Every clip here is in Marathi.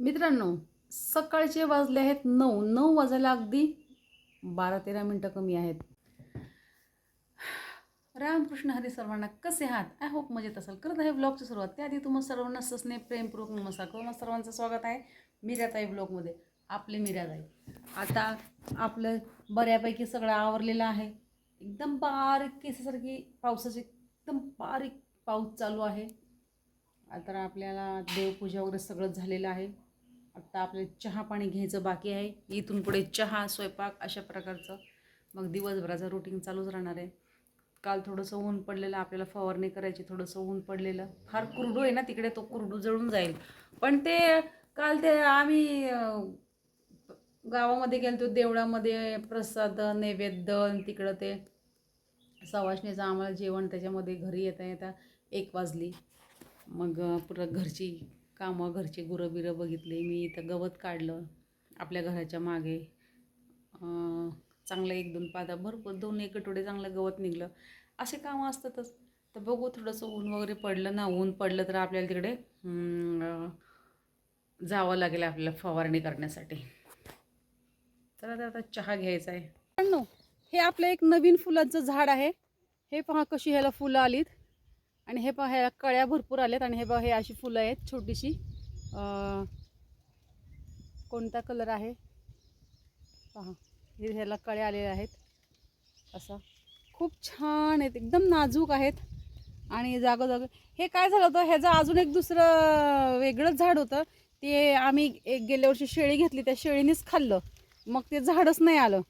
मित्रांनो सकाळचे वाजले आहेत नऊ. नऊ वाजायला अगदी बारा तेरा मिनटं कमी आहेत. रामकृष्ण हरी सर्वांना कसे आहात? आय होप मजेत असाल. करत आहे ब्लॉगची सुरुवात. त्याआधी तुम्हाला सर्वांना ससने प्रेमपूर्वक नमस्कार करून सर्वांचं स्वागत आहे मिर्याताई ब्लॉगमध्ये आपले मिर्याताई. आता आपलं बऱ्यापैकी सगळं आवरलेलं आहे. एकदम बारीक केसासारखी पावसाची एकदम बारीक पाऊस चालू आहे. आता आपल्याला देवपूजा वगैरे सगळं झालेलं आहे. आत्ता आपले चहा पाणी घ्यायचं बाकी आहे. इथून पुढे चहा स्वयंपाक अशा प्रकारचं. मग दिवसभराचं रुटीन चालूच राहणार आहे. काल थोडंसं ऊन पडलेलं आपल्याला फवारणी करायची थोडंसं ऊन पडलेलं. फार कुरडू आहे ना तिकडे तो कुरडू जळून जाईल. पण ते काल ते आम्ही गावामध्ये गेलो देवळामध्ये प्रसाद नैवेद्य तिकडं ते सवाशणीचं आम्हाला जेवण त्याच्यामध्ये घरी येता येता एक वाजली. मग पुरं घरची कामं घरचे गुरं बिरं मी इथं गवत काढलं आपल्या घराच्या मागे. चांगलं एक दोन पादा भरपूर दोन एक आठवडे चांगलं गवत निघलं. असे कामं असतातच. तर बघू थोडंसं ऊन वगैरे पडलं ना ऊन पडलं तर आपल्याला तिकडे जावं लागेल आपल्याला फवारणी करण्यासाठी. तर आता आता चहा घ्यायचा आहे पण हे आपलं एक नवीन फुलांचं झाड आहे. हे पहा कशी ह्याला फुलं आलीत. आणि हे पहा ह्या कळ्या भरपूर आल्यात आणि हे पहा हे अशी फुलं आहेत छोटीशी. कोणता कलर आहे? पहा हे ह्याला कळ्या आलेल्या आहेत. असा. खूप छान आहेत एकदम नाजूक आहेत. आणि जागोजाग हे काय झालं होतं ह्याचं अजून एक दुसरं वेगळंच झाड होतं. ते आम्ही एक गेल्या वर्षी शेळी घेतली त्या शेळीनेच खाल्लं. मग ते झाडच नाही आलं.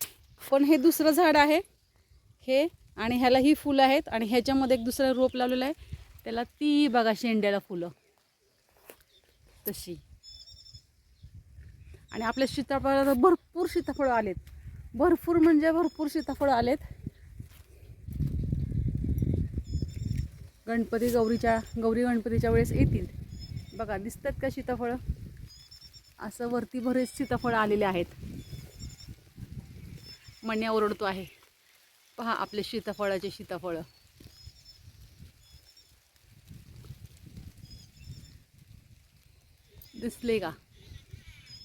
पण हे दुसरं झाड आहे. हे आणि ह्याला ही फुलं आहेत आणि ह्याच्यामध्ये एक दुसरं रोप लावलेलं आहे. त्याला ती बघा शेंड्याला फुलं. तशी. आणि आपल्या सीताफळाला भरपूर सीताफळं आलेत. भरपूर म्हणजे भरपूर सीताफळं आलेत. गणपती गौरीच्या गौरी गणपतीच्या वेळेस येतील. बघा दिसतात का सीताफळं? असं वरती बरेच सीताफळं आलेले आहेत. मण्या ओरडतो आहे. पहा आपले सीताफळाचे सीताफळं. दिसले का?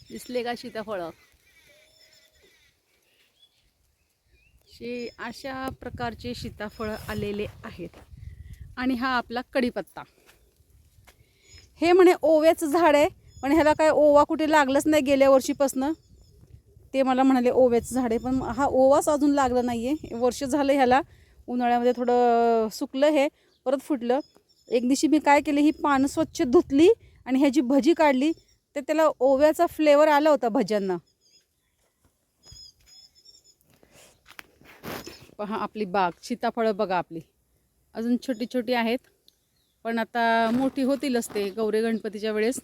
दिसले का सीताफळं? शे अशा प्रकारचे सीताफळं आलेले आहेत. आणि हा आपला कढीपत्ता हे म्हणे ओव्याचं झाड आहे पण ह्याला काय ओवा कुठे लागलंच नाही गेल्या वर्षीपासनं. ते मला म्हणाले ओव्याचं झाड आहे पण हा ओवाच अजून लागला नाही आहे वर्ष झालं ह्याला उन्हाळ्यामध्ये थोडं सुकलं हे परत फुटलं. एक दिवशी मी काय केले ही पानं स्वच्छ धुतली आणि ह्याची भजी काढली तर त्याला ओव्याचा फ्लेवर आला होता भज्यांना. पहा आपली बाग सीताफळं बघा आपली. अजून छोटी छोटी आहेत पण आता मोठी होतीलच ते गौरी गणपतीच्या वेळेस.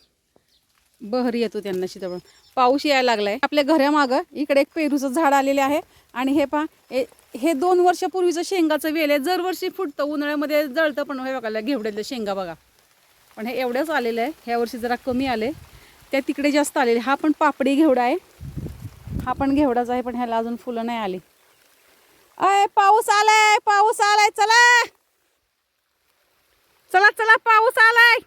बहर येतो त्यांना सीताफळ. पाऊस यायला लागलाय. आपल्या घरामागं इकडे एक पेरूचं झाड आलेले आहे. आणि हे पहा हे- हे दोन वर्षापूर्वीचं शेंगाचं वेल आहे. दरवर्षी फुटतं उन्हाळ्यामध्ये जळतं पण हे बघायला घेवड्यातलं शेंगा बघा. पण हे एवढंच आलेलं आहे. ह्या वर्षी जरा कमी आले. त्या तिकडे जास्त आलेले. हा पण पापडी घेवडा आहे. हा पण घेवडाच आहे पण ह्याला अजून फुलं नाही आली. अय पाऊस आलाय पाऊस आलाय. चला. चला चला पाऊस आलाय.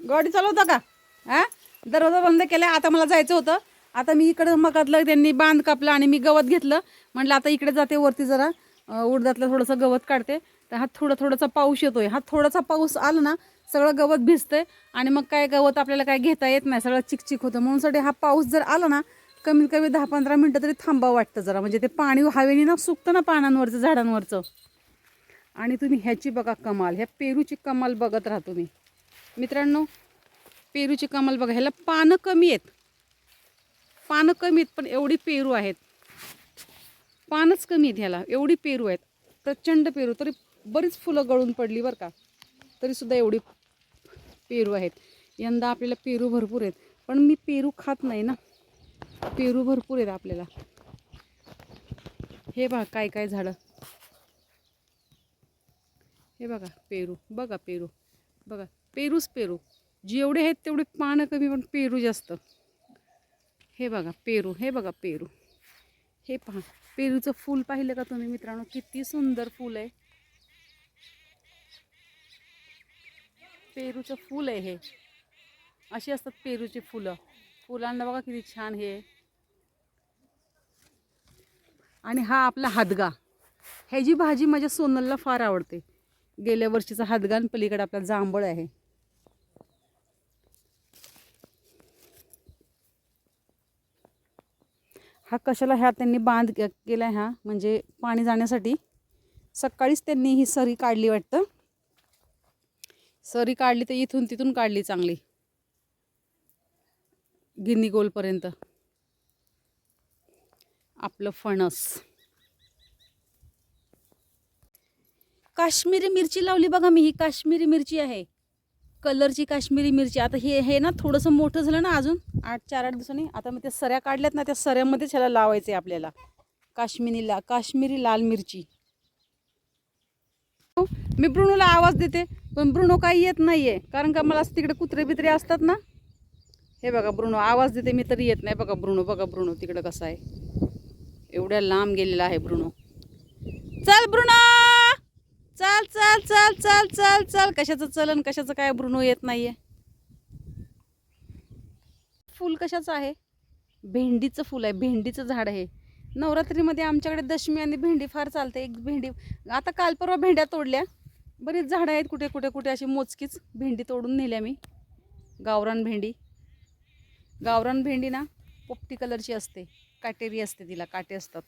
गाडी चालवता का? हा? दरवाजा बंद केला. आता मला जायचं होतं. आता मी इकडं मगातलं त्यांनी बांध कापला आणि मी गवत घेतलं. म्हटलं आता इकडे जाते वरती जरा. उडदातलं थोडंसं गवत काढते. तर हा थोडा थोडासा पाऊस येतोय. हा थोडासा पाऊस आला ना सगळं गवत भिजतंय आणि मग काय गवत आपल्याला काय घेता येत नाही. सगळं चिकचिक होतं. म्हणून साठी हा पाऊस जर आला ना कमीत कमी दहा पंधरा मिनटं तरी थांबावं वाटतं जरा. म्हणजे ते पाणी हवेने ना सुकतं ना पानांवरचं झाडांवरचं. आणि तुम्ही ह्याची बघा कमाल. ह्या पेरूची कमाल बघत राहा तुम्ही. मित्रांनो पेरूची कमाल बघा. ह्याला पानं कमी आहेत. पानं कमी आहेत पण एवढी पेरू आहेत. पानच कमी आहेत ह्याला. एवढी पेरू आहेत. प्रचंड पेरू. तरी बरीच फुलं गळून पडली बरं का. तरीसुद्धा एवढी पेरू आहेत. यंदा आपल्याला पेरू भरपूर आहेत. पण मी पेरू खात नाही ना. पेरू भरपूर आहेत आपल्याला. हे बघा काय काय झाडं. हे बघा पेरू. बघा पेरू. बघा. पेरूच पेरू. जेवढे आहेत तेवढे पानं कमी पण पेरू जास्त. हे बघा पेरू. हे बघा पेरू. हे पहा पेरूचं फूल पाहिलं का तुम्ही मित्रांनो? किती सुंदर फूल आहे. पेरूचं फूल आहे हे. अशी असतात पेरूची फुलं. फुलांना बघा किती छान हे. आणि हा आपला हादगा. ह्याची भाजी माझ्या सोनलला फार आवडते. गेल्या वर्षीचा हादगा आणि पलीकडे आपला जांभळ आहे. हा कशाला ह्या त्यांनी बांध के- ह्या हा? म्हणजे पाणी जाण्यासाठी. सकाळीच त्यांनी ही सरी काढली वाटतं. सरी काढली तर इथून तिथून काढली चांगली. गिन्नी गोलपर्यंत आपलं फणस. काश्मीरी मिरची लावली बघा मी ही काश्मीरी मिरची आहे. कलरची काश्मीरी मिरची. आता हे हे ना थोडंसं मोठं झालं ना अजून. आठ चार आठ दिवसांनी. आता मग त्या सऱ्या काढल्यात ना त्या सऱ्यामध्येच ह्याला लावायचं आहे आपल्याला. काश्मिरी ला काश्मीरी लाल मिरची. मी ब्रुणोला आवाज देते पण ब्रुणो काही येत नाही आहे कारण का मला असं तिकडे कुत्रे बित्रे असतात ना. हे बघा ब्रुणो आवाज देते मी तरी येत नाही. बघा ब्रुणो बघा ब्रुणो तिकडं कसं आहे. एवढ्या लांब गेलेला आहे ब्रुणो चल ब्रुणो चल चल चल चल चल चल. कशाचं चलन कशाचं काय ब्रुणो येत नाहीये. फूल कशाचं आहे? भेंडीचं फूल आहे. भेंडीचं झाड आहे. नवरात्रीमध्ये आमच्याकडे दशमी आणि भेंडी फार चालते. एक भेंडी आता काल परवा भेंड्या तोडल्या. बरीच झाडं आहेत कुठे कुठे कुठे अशी मोजकीच. भेंडी तोडून नेल्या मी. गावरान भेंडी. गावरान भेंडी ना पोपटी कलरची असते. काटेरी असते तिला. काटे असतात.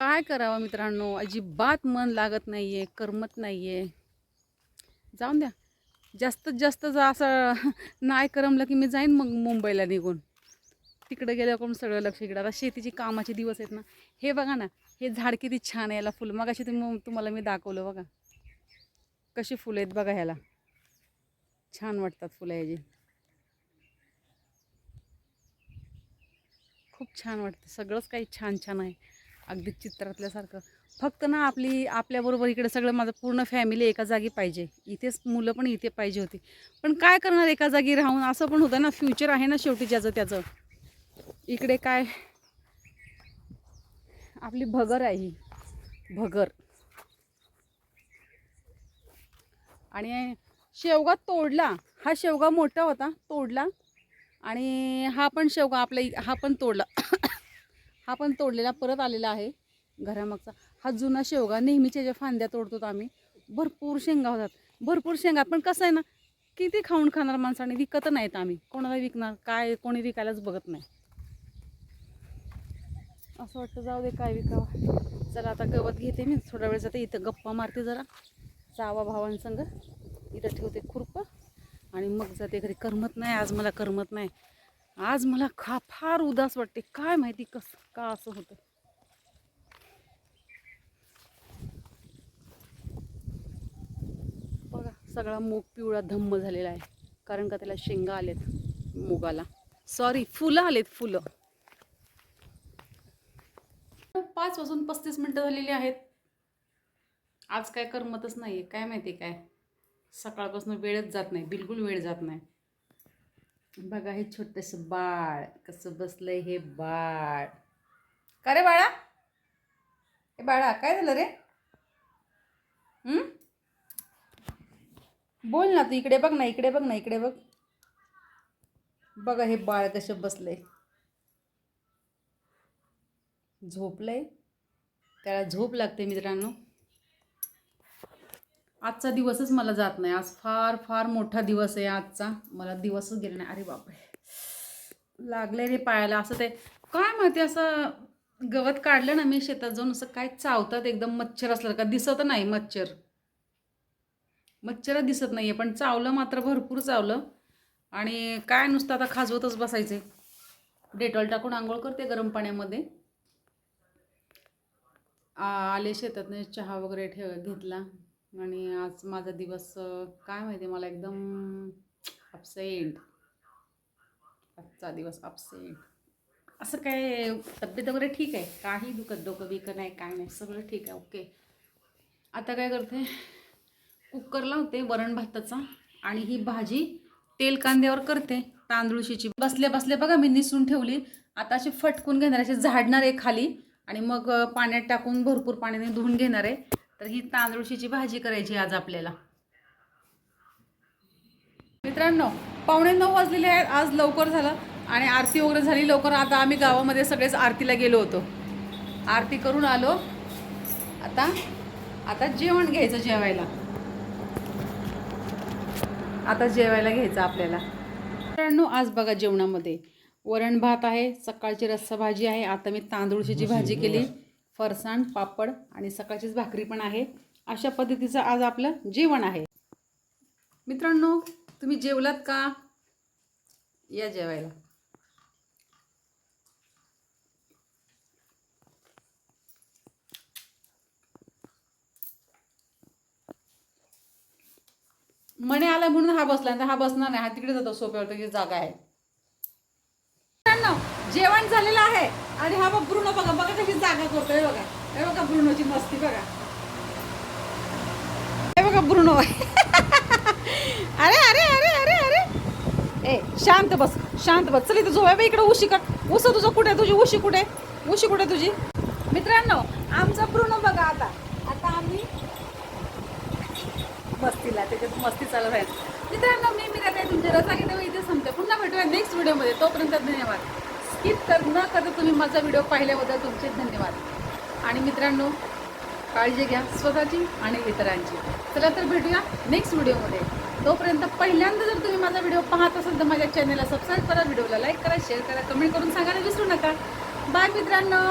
काय करावं मित्रांनो? अजिबात मन लागत नाही आहे करमत नाही आहे जाऊन द्या. जास्तीत जास्त जर असं नाही करमलं की मी जाईन मग मुंबईला निघून. तिकडे गेल्यावर पण सगळं लक्ष इकडं. आता शेतीची कामाचे दिवस आहेत ना. हे बघा ना हे झाड किती छान आहे याला फुलं. मग अशी तुम्ही तुम्हाला मी दाखवलं बघा. कशी फुलं आहेत बघा ह्याला. छान वाटतात फुलं ह्याची. खूप छान वाटतं. सगळंच काही छान छान आहे. अगदी चित्रातल्यासारखं. फक्त ना आपली आपल्याबरोबर इकडे सगळं माझं पूर्ण फॅमिली एका जागी पाहिजे. इथेच मुलं पण इथे पाहिजे होती. पण काय करणार एका जागी राहून? असं पण होतं ना फ्युचर आहे ना शेवटी ज्याचं त्याचं. इकडे काय? आपली भगर आहे ही. भगर. आणि शेवगा तोडला. हा शेवगा मोठा होता तोडला. आणि हा पण शेवगा आपला इ- हा पण तोडला. हा पण तोडलेला परत आलेला आहे घरामागचा. हा जुना शेवगा नेहमीच्या ज्या फांद्या तोडतो आम्ही भरपूर शेंगा होतात. भरपूर शेंगा पण कसं आहे ना किती खाऊन खाणार माणसाने? विकत नाहीत आम्ही. कोणाला विकणार? काय कोणी विकायलाच बघत नाही. असं वाटतं जाऊ दे काय विकावं. चला आता गवत घेते मी. थोडा वेळ जाते इथं गप्पा मारते जरा. जावा भावांसंग. इथं ठेवते खुरपं. आणि मग जाते घरी. करमत नाही आज मला करमत नाही. आज मला खा फार उदास वाटते. काय माहिती कसं का असं होतं? बघा सगळा मूग पिवळा धम्म झालेला आहे. कारण का त्याला शेंगा आलेत मुगाला. सॉरी फुलं आलेत फुलं. पाच वाजून पस्तीस मिनटं झालेली आहेत. आज काय करमतच नाही आहे काय माहिती काय? सकाळपासून वेळच जात नाही. बिलकुल वेळ जात नाही. बघा हे छोटंसं बाळ कसं बसलंय हे बाळ. का रे बाळा? हे बाळा काय झालं रे? बोल ना तू इकडे बघ ना इकडे बघ ना इकडे बघ. बघा हे बाळ कसं बसलंय. झोपलंय. त्याला झोप लागते मित्रांनो. आजचा दिवसच मला जात नाही. आज फार फार मोठा दिवस आहे आजचा. मला दिवसच गेला नाही. अरे बापरे. लागले रे पायाला. असं ते काय माहिती असं गवत काढलं ना मी शेतात जाऊन असं काय चावतात एकदम मच्छर असलं का? दिसत नाही मच्छर. मच्छर दिसत नाही आहे पण चावलं मात्र भरपूर चावलं. आणि काय नुसतं आता खाजवतच बसायचे डेटॉल टाकून आंघोळ करते गरम पाण्यामध्ये. आ- आले शेतातनं चहा वगैरे ठेव घेतला. आणि आज माझा दिवस काय माहिती मला एकदम अपसेंट आजचा दिवस अपसेंट असं काय तब्येत वगैरे ठीक आहे? काही दुखत डोकं बिकं नाही काय नाही सगळं ठीक आहे ओके आता काय करते? कुकर लावते वरण भाताचा आणि ही भाजी तेल कांद्यावर करते. तांदूळशीची बसल्या बसल्या बघा मी निसून ठेवली. आता अशी फटकून घेणार अशी झाडणार आहे खाली. आणि मग पाण्यात टाकून भरपूर पाण्याने धुवून घेणार आहे. तर ही तांदूळशीची भाजी करायची आज आपल्याला. मित्रांनो पावणे नऊ वाजलेले आहेत आज लवकर झालं आणि आरती वगैरे झाली. लवकर आता आम्ही गावामध्ये सगळेच आरतीला गेलो होतो. आरती करून आलो. आता आता जेवण घ्यायचं जेवायला. आता जेवायला घ्यायचं आपल्याला. मित्रांनो आज बघा जेवणामध्ये. वरण भात आहे सकाळची रस्सा भाजी आहे. आता मी तांदूळची भाजी केली फरसाण पापड आणि सकाळचीच भाकरी पण आहे. अशा पद्धतीचं आज आपलं जेवण आहे. मित्रांनो तुम्ही जेवलात का? या जेवायला. मणे आला म्हणून हा बसला नाही तर हा बसणार नाही. हा तिकडे जातो सोप्यावर जागा आहे. जेवण झालेलं आहे. आणि हा बघ ब्रुनो बघा बघा कशी जागा करतोय बघा. हे बघा ब्रुनोची मस्ती बघा. हे बघा ब्रुनो. अरे अरे अरे अरे अरे. ए शांत बस शांत बस. चल इथं झोया इकडे उशी कर उस तुझं कुठे? तुझी उशी कुठे? उशी कुठे तुझी? मित्रांनो आमचा ब्रुनो बघा आता. आता आम्ही मस्तीला त्याच्यात मस्ती चालू राहील. मित्रांनो मी मी काय तुमच्या रजा घेते इथे संपते. पुन्हा भेटूया नेक्स्ट व्हिडिओमध्ये तोपर्यंत धन्यवाद. स्किप कर न करता तुम्ही माझा व्हिडिओ पाहिल्याबद्दल तुमचे धन्यवाद. आणि मित्रांनो काळजी घ्या स्वतःची आणि इतरांची. चला तर भेटूया नेक्स्ट व्हिडिओमध्ये तोपर्यंत पहिल्यांदा जर तुम्ही माझा व्हिडिओ पाहत असाल तर माझ्या चॅनलला सबस्क्राईब करा व्हिडिओला लाईक करा शेअर करा कमेंट करून सांगायला विसरू नका. बाय मित्रांनो.